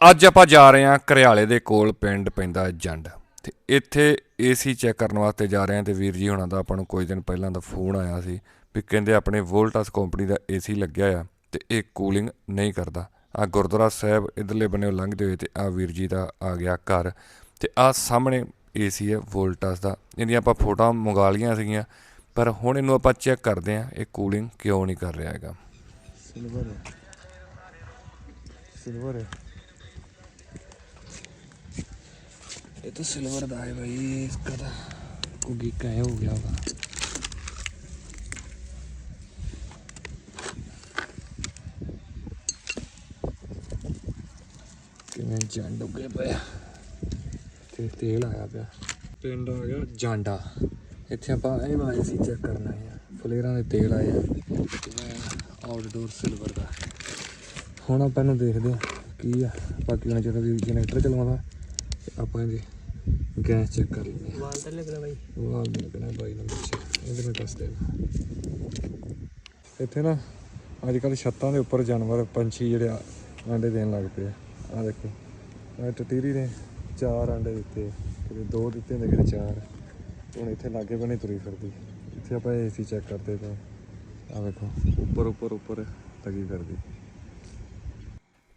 ਅੱਜ ਆਪਾਂ ਜਾ ਰਹੇ ਹਾਂ ਕਰਿਆਲੇ ਦੇ ਕੋਲ, ਪਿੰਡ ਪੈਂਦਾ ਜੰਡ। ਤੇ ਇੱਥੇ ਏਸੀ ਚੈੱਕ ਕਰਨ ਵਾਸਤੇ ਜਾ ਰਹੇ ਹਾਂ ਤੇ ਵੀਰ ਜੀ ਹੁਣਾਂ ਦਾ ਆਪਾਂ ਨੂੰ ਕੁਝ ਦਿਨ ਪਹਿਲਾਂ ਦਾ ਫੋਨ ਆਇਆ ਸੀ ਵੀ ਕਹਿੰਦੇ ਆਪਣੇ ਵੋਲਟਸ ਕੰਪਨੀ ਦਾ ਏਸੀ ਲੱਗਿਆ ਆ ਤੇ ਇਹ ਕੂਲਿੰਗ ਨਹੀਂ ਕਰਦਾ। ਆ ਗੁਰਦੁਆਰਾ ਸਾਹਿਬ ਇਧਰਲੇ ਬੰਨੇ ਲੰਘਦੇ ਹੋਏ ਤੇ ਆ ਵੀਰ ਜੀ ਦਾ ਆ ਗਿਆ ਘਰ ਤੇ ਆ ਸਾਹਮਣੇ ਏਸੀ ਹੈ ਵੋਲਟਸ ਦਾ। ਇਹਦੀਆਂ ਆਪਾਂ ਫੋਟੋਆਂ ਮੰਗਾ ਲਈਆਂ ਸੀਗੀਆਂ, ਪਰ ਹੁਣ ਇਹਨੂੰ ਆਪਾਂ ਚੈੱਕ ਕਰਦੇ ਹਾਂ, ਇਹ ਕੂਲਿੰਗ ਕਿਉਂ ਨਹੀਂ ਕਰ ਰਿਹਾ ਹੈਗਾ। ਸਿਲਵਰ ਹੈ। ਸਿਲਵਰ ਹੈ। ये तो सिल्वर का है भाई इसका तो कुगी का है हो गया होगा ਕਿਵੇਂ ਜੰਡ ਉੱਗੇ ਪਿਆ ਤੇ ਤੇਲ ਆਇਆ ਪਿਆ ਪਿੰਡ ਆ ਗਿਆ ਜਾਂਡਾ ਇੱਥੇ ਆਪਾਂ ਇਹ ਵਾਲੇ ਸੀ ਚੈੱਕ ਕਰਨਾ ਹੈ ਫਲੇਰਾਂ ਦੇ ਤੇਲ ਆਏ ਆ ਕਿਵੇਂ ਆਊਟਡੋਰ ਸਿਲਵਰ ਦਾ ਹੁਣ ਆਪਾਂ ਇਹਨੂੰ ਦੇਖਦੇ ਹਾਂ ਕੀ ਆ ਬਾਕੀ ਉਹਨਾਂ ਜਿਹੜਾ ਵੀ ਜਨਰੇਟਰ ਚਲਾਉਂਦਾ ਤੇ ਆਪਾਂ ਇਹਦੇ ਗੈਸ ਚੈੱਕ ਕਰ ਲੈਂਦੇ ਹਾਂ। ਵਾਲ ਤਾਂ ਲੱਗਣਾ ਬਾਈ। ਵਾਹ ਲੱਗਣਾ ਬਾਈ ਨੰਬਰ 6 ਇਹਦੇ ਨਾਲ ਦੱਸ ਇੱਥੇ ਨਾ ਅੱਜ ਕੱਲ ਛੱਤਾਂ ਦੇ ਉੱਪਰ ਜਾਨਵਰ ਪੰਛੀ ਜਿਹੜੇ ਆ, ਆਂਡੇ ਦੇਣ ਲੱਗ ਪਏ ਆ। ਦੇਖੋ। ਆਹ ਟਟੀਰੀ ਨੇ ਚਾਰ ਆਂਡੇ ਦਿੱਤੇ ਕਿਤੇ ਦੋ ਦਿੱਤੇ ਨੇ ਕਿਤੇ ਚਾਰ। ਹੁਣ ਇੱਥੇ ਲਾਗੇ ਬਣੇ ਤੁਰੀ ਫਿਰਦੀ। ਇੱਥੇ ਆਪਾਂ ਏਸੀ ਚੈੱਕ ਕਰਦੇ ਪਏ ਆ। ਵੇਖੋ। ਉੱਪਰ ਉੱਪਰ ਉੱਪਰ ਲੱਗੀ ਫਿਰਦੀ।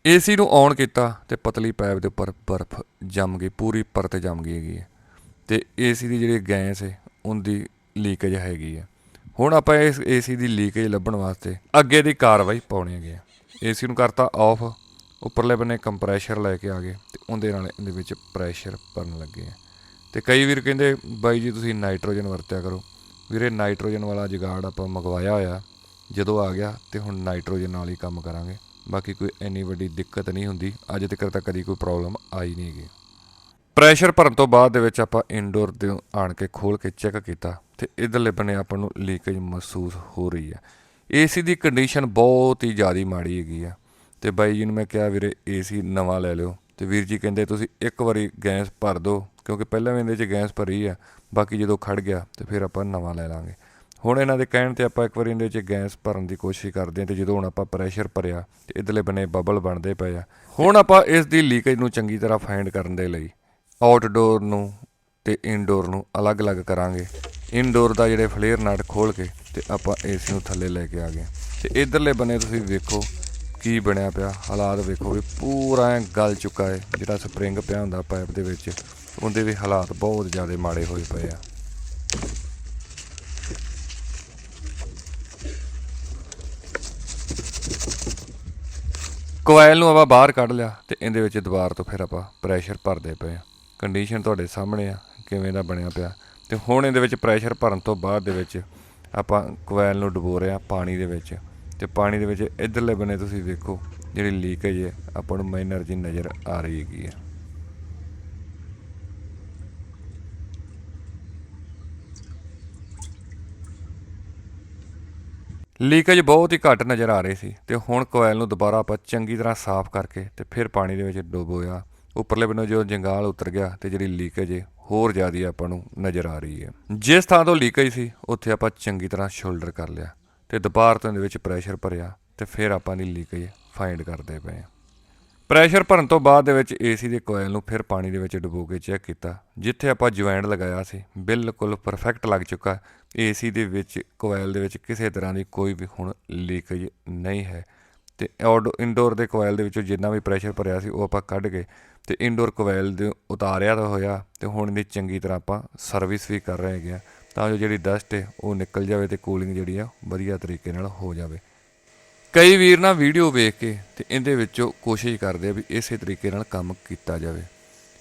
ਏਸੀ ਨੂੰ ਔਨ ਕੀਤਾ ਤੇ ਪਤਲੀ ਪਾਈਪ ਦੇ ਉੱਪਰ ਬਰਫ਼ ਜੰਮ ਗਈ, ਪੂਰੀ ਪਰਤ ਜੰਮ ਗਈ ਹੈਗੀ ਹੈ। ਤੇ ਏਸੀ ਦੀ ਜਿਹੜੀ ਗੈਸ ਹੈ, ਉਹਦੀ ਲੀਕੇਜ ਹੈਗੀ ਹੈ। ਹੁਣ ਆਪਾਂ ਇਸ ਏਸੀ ਦੀ ਲੀਕੇਜ ਲੱਭਣ ਵਾਸਤੇ ਅੱਗੇ ਦੀ ਕਾਰਵਾਈ ਪਾਉਣੀ ਹੈਗੀ ਹੈ। ਏਸੀ ਨੂੰ ਕਰਤਾ ਆਫ ਉੱਪਰਲੇ ਬੰਨੇ ਕੰਪਰੈਸ਼ਰ ਲੈ ਕੇ ਆ ਗਏ ਤੇ ਉਹਦੇ ਨਾਲ ਇਹਦੇ ਵਿੱਚ ਪ੍ਰੈਸ਼ਰ ਭਰਨ ਲੱਗੇ ਆ ਤੇ ਕਈ ਵੀਰ ਕਹਿੰਦੇ, ਬਾਈ ਜੀ ਤੁਸੀਂ ਨਾਈਟ੍ਰੋਜਨ ਵਰਤਿਆ ਕਰੋ। ਵੀਰੇ ਨਾਈਟ੍ਰੋਜਨ ਵਾਲਾ ਜਗਾੜ ਆਪਾਂ ਮੰਗਵਾਇਆ ਹੋਇਆ, ਜਦੋਂ ਆ ਗਿਆ ਤੇ ਹੁਣ ਨਾਈਟ੍ਰੋਜਨ ਨਾਲ ਹੀ ਕੰਮ ਕਰਾਂਗੇ। ਬਾਕੀ ਕੋਈ ਐਨੀ ਵੱਡੀ ਦਿੱਕਤ ਨਹੀਂ ਹੁੰਦੀ। ਅੱਜ ਤੱਕ ਤਾਂ ਕਦੀ ਕੋਈ ਪ੍ਰੋਬਲਮ ਆਈ ਨਹੀਂ ਹੈਗੀ। ਪ੍ਰੈਸ਼ਰ ਭਰਨ ਤੋਂ ਬਾਅਦ ਦੇ ਵਿੱਚ ਆਪਾਂ ਇਨਡੋਰ ਦੇ ਆਣ ਕੇ ਖੋਲ ਕੇ ਚੈੱਕ ਕੀਤਾ ਤੇ ਇਧਰਲੇ ਬੰਨੇ ਆਪਾਂ ਨੂੰ ਲੀਕੇਜ ਮਹਿਸੂਸ ਹੋ ਰਹੀ ਹੈ। ਏਸੀ ਦੀ ਕੰਡੀਸ਼ਨ ਬਹੁਤ ਹੀ ਜ਼ਿਆਦਾ ਮਾੜੀ ਹੈਗੀ ਆ। ਤੇ ਬਾਈ ਜੀ ਨੂੰ ਮੈਂ ਕਿਹਾ, ਵੀਰੇ ਏਸੀ ਨਵਾਂ ਲੈ ਲਿਓ। ਤੇ ਵੀਰ ਜੀ ਕਹਿੰਦੇ, ਤੁਸੀਂ ਇੱਕ ਵਾਰੀ ਗੈਸ ਭਰ ਦਿਓ, ਕਿਉਂਕਿ ਪਹਿਲਾਂ ਵੀ ਇਹਦੇ 'ਚ ਗੈਸ ਭਰੀ ਆ, ਬਾਕੀ ਜਦੋਂ ਖੜ ਗਿਆ ਤੇ ਫਿਰ ਆਪਾਂ ਨਵਾਂ ਲੈ ਲਾਂਗੇ। ਹੁਣ ਇਹਨਾਂ ਦੇ ਕਹਿਣ ਤੇ ਆਪਾਂ ਇੱਕ ਵਾਰੀ ਇਹਦੇ 'ਚ ਗੈਸ ਭਰਨ ਦੀ ਕੋਸ਼ਿਸ਼ ਕਰਦੇ ਹਾਂ ਤੇ ਜਦੋਂ ਹੁਣ ਆਪਾਂ ਪ੍ਰੈਸ਼ਰ ਭਰਿਆ ਤੇ ਇਧਰਲੇ ਬੰਨੇ ਬਬਲ ਬਣਦੇ ਪਏ ਆ, ਹੁਣ ਆਪਾਂ ਇਸ ਦੀ ਲੀਕੇਜ ਨੂੰ ਚੰਗੀ ਤਰ੍ਹਾਂ ਫਾਈਂਡ ਕਰਨ ਦੇ ਲਈ ਆਊਟਡੋਰ ਨੂੰ ਤੇ ਇਨਡੋਰ ਨੂੰ ਅਲੱਗ-ਅਲੱਗ ਕਰਾਂਗੇ। ਇਨਡੋਰ ਦਾ ਜਿਹੜੇ ਫਲੇਅਰ ਨਟ ਖੋਲ ਕੇ ਤੇ ਆਪਾਂ ਏਸੀ ਨੂੰ ਥੱਲੇ ਲੈ ਕੇ ਆ ਗਏ ਤੇ ਇਧਰਲੇ ਬੰਨੇ ਤੁਸੀਂ ਵੇਖੋ ਕੀ ਬਣਿਆ ਪਿਆ, ਹਾਲਾਤ ਵੇਖੋ ਵੀ ਪੂਰਾ ਐਂ ਗਲ ਚੁੱਕਾ ਹੈ, ਜਿਹੜਾ ਸਪਰਿੰਗ ਪਿਆ ਹੁੰਦਾ ਪਾਈਪ ਦੇ ਵਿੱਚ, ਉਹਦੇ ਵੀ ਹਾਲਾਤ ਬਹੁਤ ਜ਼ਿਆਦਾ ਮਾੜੇ ਹੋਏ ਪਏ ਆ। ਕੋਇਲ ਨੂੰ ਆਪਾਂ ਬਾਹਰ ਕੱਢ ਲਿਆ ਤੇ ਇਹਦੇ ਵਿੱਚ ਦੁਬਾਰ ਤੋਂ ਫਿਰ ਆਪਾਂ ਪ੍ਰੈਸ਼ਰ ਭਰਦੇ ਪਏ ਆ ਕੰਡੀਸ਼ਨ ਤੁਹਾਡੇ ਸਾਹਮਣੇ ਆ, ਕਿਵੇਂ ਦਾ ਬਣਿਆ ਪਿਆ। ਤੇ ਹੁਣ ਇਹਦੇ ਵਿੱਚ ਪ੍ਰੈਸ਼ਰ ਭਰਨ ਤੋਂ ਬਾਅਦ ਦੇ ਵਿੱਚ ਆਪਾਂ ਕੋਇਲ ਨੂੰ ਡੁਬੋ ਰਹੇ ਆ ਪਾਣੀ ਦੇ ਵਿੱਚ। ਤੇ ਪਾਣੀ ਦੇ ਵਿੱਚ ਇਧਰਲੇ ਬੰਨੇ ਤੁਸੀਂ ਵੇਖੋ ਜਿਹੜੀ ਲੀਕੇਜ ਹੈ, ਆਪਾਂ ਨੂੰ ਮਾਈਨਰ ਜੀ ਨਜ਼ਰ ਆ ਰਹੀ ਹੈਗੀ ਹੈ। ਲੀਕੇਜ ਬਹੁਤ ਹੀ ਘੱਟ ਨਜ਼ਰ ਆ ਰਹੀ ਸੀ ਤੇ ਹੁਣ ਕੋਇਲ ਨੂੰ ਦੁਬਾਰਾ ਆਪਾਂ ਚੰਗੀ ਤਰ੍ਹਾਂ ਸਾਫ਼ ਕਰਕੇ ਤੇ ਫਿਰ ਪਾਣੀ ਦੇ ਵਿੱਚ ਡੁਬੋਇਆ ਉੱਪਰਲੇ ਬੰਨੋਂ ਜਦੋਂ ਜੰਗਾਲ ਉਤਰ ਗਿਆ ਤੇ ਜਿਹੜੀ ਲੀਕੇਜ ਹੈ ਹੋਰ ਜ਼ਿਆਦਾ ਆਪਾਂ ਨੂੰ ਨਜ਼ਰ ਆ ਰਹੀ ਹੈ ਜਿਸ ਥਾਂ ਤੋਂ ਲੀਕੇਜ ਸੀ, ਉੱਥੇ ਆਪਾਂ ਚੰਗੀ ਤਰ੍ਹਾਂ ਸ਼ੋਲਡਰ ਕਰ ਲਿਆ ਤੇ ਦੁਬਾਰਾ ਤੋਂ ਇਹਦੇ ਵਿੱਚ ਪ੍ਰੈਸ਼ਰ ਭਰਿਆ ਤੇ ਫਿਰ ਆਪਾਂ ਦੀ ਲੀਕੇਜ ਫਾਈਂਡ ਕਰਦੇ ਪਏ ਹਾਂ। ਪ੍ਰੈਸ਼ਰ ਭਰਨ ਤੋਂ ਬਾਅਦ ਦੇ ਵਿੱਚ ਏਸੀ ਦੇ ਕੋਇਲ ਨੂੰ ਫਿਰ ਪਾਣੀ ਦੇ ਵਿੱਚ ਡੁਬੋ ਕੇ ਚੈੱਕ ਕੀਤਾ, ਜਿੱਥੇ ਆਪਾਂ ਜੁਆਇੰਟ ਲਗਾਇਆ ਸੀ। ਬਿਲਕੁਲ ਪਰਫੈਕਟ ਲੱਗ ਚੁੱਕਾ। ਏਸੀ ਦੇ ਵਿੱਚ ਕੋਇਲ ਦੇ ਵਿੱਚ ਕਿਸੇ ਤਰ੍ਹਾਂ ਦੀ ਕੋਈ ਵੀ ਹੁਣ ਲੀਕੇਜ ਨਹੀਂ ਹੈ। ਤੇ ਆਊਟ ਇਨਡੋਰ ਦੇ ਕੋਇਲ ਦੇ ਵਿੱਚੋਂ ਜਿੰਨਾ ਵੀ ਪ੍ਰੈਸ਼ਰ ਭਰਿਆ ਸੀ, ਉਹ ਆਪਾਂ ਕੱਢ ਕੇ ਤੇ ਇਨਡੋਰ ਕੋਇਲ ਦੇ ਉਤਾਰਿਆ ਤਾਂ ਹੋਇਆ, ਤੇ ਹੁਣ ਦੀ ਚੰਗੀ ਤਰ੍ਹਾਂ ਆਪਾਂ ਸਰਵਿਸ ਵੀ ਕਰ ਰਹੇ ਹੈਗੇ ਆ। ਤਾਂ ਜੋ ਜਿਹੜੀ ਡਸਟ ਹੈ, ਉਹ ਨਿਕਲ ਜਾਵੇ ਤੇ ਕੂਲਿੰਗ ਜਿਹੜੀ ਆ, ਵਧੀਆ ਤਰੀਕੇ ਨਾਲ ਹੋ ਜਾਵੇ। ਕਈ ਵੀਰ ਨਾ ਵੀਡੀਓ ਵੇਖ ਕੇ ਤੇ ਇਹਦੇ ਵਿੱਚੋਂ ਕੋਸ਼ਿਸ਼ ਕਰਦੇ ਆ ਵੀ ਇਸੇ ਤਰੀਕੇ ਨਾਲ ਕੰਮ ਕੀਤਾ ਜਾਵੇ।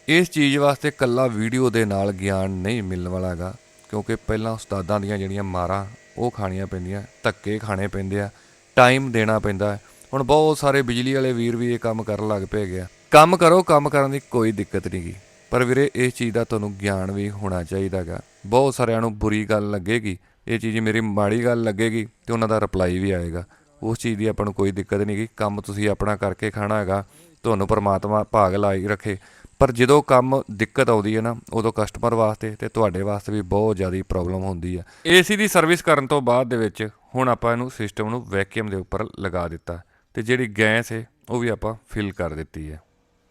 ਇਸ ਚੀਜ਼ ਵਾਸਤੇ ਕੱਲਾ ਵੀਡੀਓ ਦੇ ਨਾਲ ਗਿਆਨ ਨਹੀਂ ਮਿਲਣ ਵਾਲਾ ਹੈਗਾ, ਕਿਉਂਕਿ ਪਹਿਲਾਂ ਉਸਤਾਦਾਂ ਦੀਆਂ ਜਿਹੜੀਆਂ ਮਾਰਾਂ, ਉਹ ਖਾਣੀਆਂ ਪੈਂਦੀਆਂ, ਧੱਕੇ ਖਾਣੇ ਪੈਂਦੇ ਆ ਟਾਈਮ ਦੇਣਾ ਪੈਂਦਾ ਹੁਣ ਬਹੁਤ ਸਾਰੇ ਬਿਜਲੀ ਵਾਲੇ ਵੀਰ ਵੀ ਇਹ ਕੰਮ ਕਰਨ ਲੱਗ ਪਏ ਗਿਆ ਕੰਮ ਕਰੋ, ਕੰਮ ਕਰਨ ਦੀ ਕੋਈ ਦਿੱਕਤ ਨਹੀਂ ਗੀ। ਪਰ ਵੀਰੇ, ਇਸ ਚੀਜ਼ ਦਾ ਤੁਹਾਨੂੰ ਗਿਆਨ ਵੀ ਹੋਣਾ ਚਾਹੀਦਾਗਾ ਬਹੁਤ ਸਾਰਿਆਂ ਨੂੰ ਬੁਰੀ ਗੱਲ ਲੱਗੇਗੀ, ਇਹ ਚੀਜ਼ ਮੇਰੀ ਮਾੜੀ ਗੱਲ ਲੱਗੇਗੀ ਤੇ ਉਹਨਾਂ ਦਾ ਰਿਪਲਾਈ ਵੀ ਆਏਗਾ। ਉਸ ਚੀਜ਼ ਦੀ ਆਪਾਂ ਨੂੰ ਕੋਈ ਦਿੱਕਤ ਨਹੀਂ ਗੀ ਕੰਮ ਤੁਸੀਂ ਆਪਣਾ ਕਰਕੇ ਖਾਣਾ ਹੈਗਾ, ਤੁਹਾਨੂੰ ਪਰਮਾਤਮਾ ਭਾਗ ਲਾਈ ਰੱਖੇ। ਪਰ ਜਦੋਂ ਕੰਮ ਦਿੱਕਤ ਆਉਂਦੀ ਹੈ ਨਾ, ਉਦੋਂ ਕਸਟਮਰ ਵਾਸਤੇ ਤੇ ਤੁਹਾਡੇ ਵਾਸਤੇ ਵੀ ਬਹੁਤ ਜ਼ਿਆਦਾ ਪ੍ਰੋਬਲਮ ਹੁੰਦੀ ਹੈ। ਏਸੀ ਦੀ ਸਰਵਿਸ ਕਰਨ ਤੋਂ ਬਾਅਦ ਦੇ ਵਿੱਚ ਹੁਣ ਆਪਾਂ ਇਹਨੂੰ ਸਿਸਟਮ ਨੂੰ ਵੈਕਿਊਮ ਦੇ ਉੱਪਰ ਲਗਾ ਦਿੱਤਾ ਤੇ ਜਿਹੜੀ ਗੈਸ ਹੈ, ਉਹ ਵੀ ਆਪਾਂ ਫਿਲ ਕਰ ਦਿੱਤੀ ਹੈ।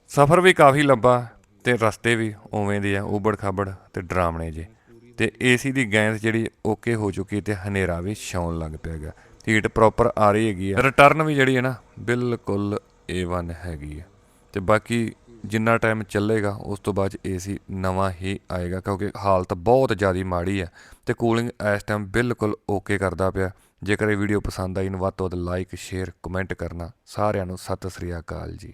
ਸਫ਼ਰ ਵੀ ਕਾਫੀ ਲੰਬਾ ਤੇ ਰਸਤੇ ਵੀ ਉਵੇਂ ਦੇ ਆ, ਉਬੜ ਖਾਬੜ ਤੇ ਡਰਾਮਣੇ ਜੇ। ਤੇ ਏਸੀ ਦੀ ਗੈਸ ਜਿਹੜੀ ਓਕੇ ਹੋ ਚੁੱਕੀ ਤੇ ਹਨੇਰਾ ਵੀ ਛਾਉਣ ਲੱਗ ਪਿਆ ਹੈਗਾ। ਹੀਟ ਪ੍ਰੋਪਰ ਆ ਰਹੀ ਹੈਗੀ ਹੈ ਰਿਟਰਨ ਵੀ ਜਿਹੜੀ ਹੈ ਨਾ, ਬਿਲਕੁਲ A1 ਹੈਗੀ ਹੈ ਤੇ ਬਾਕੀ ਜਿੰਨਾ ਟਾਈਮ ਚੱਲੇਗਾ, ਉਸ ਤੋਂ ਬਾਅਦ ਏਸੀ ਨਵਾਂ ਹੀ ਆਏਗਾ, ਕਿਉਂਕਿ ਹਾਲਤ ਬਹੁਤ ਜ਼ਿਆਦਾ ਮਾੜੀ ਹੈ ਤੇ ਕੂਲਿੰਗ ਇਸ ਟਾਈਮ ਬਿਲਕੁਲ ਓਕੇ ਕਰਦਾ ਪਿਆ। ਜੇਕਰ ਇਹ ਵੀਡੀਓ ਪਸੰਦ ਆਈ ਨੂੰ ਵੱਧ ਤੋਂ ਵੱਧ ਲਾਈਕ ਸ਼ੇਅਰ ਕਮੈਂਟ ਕਰਨਾ। ਸਾਰਿਆਂ ਨੂੰ ਸਤਿ ਸ੍ਰੀ ਅਕਾਲ ਜੀ।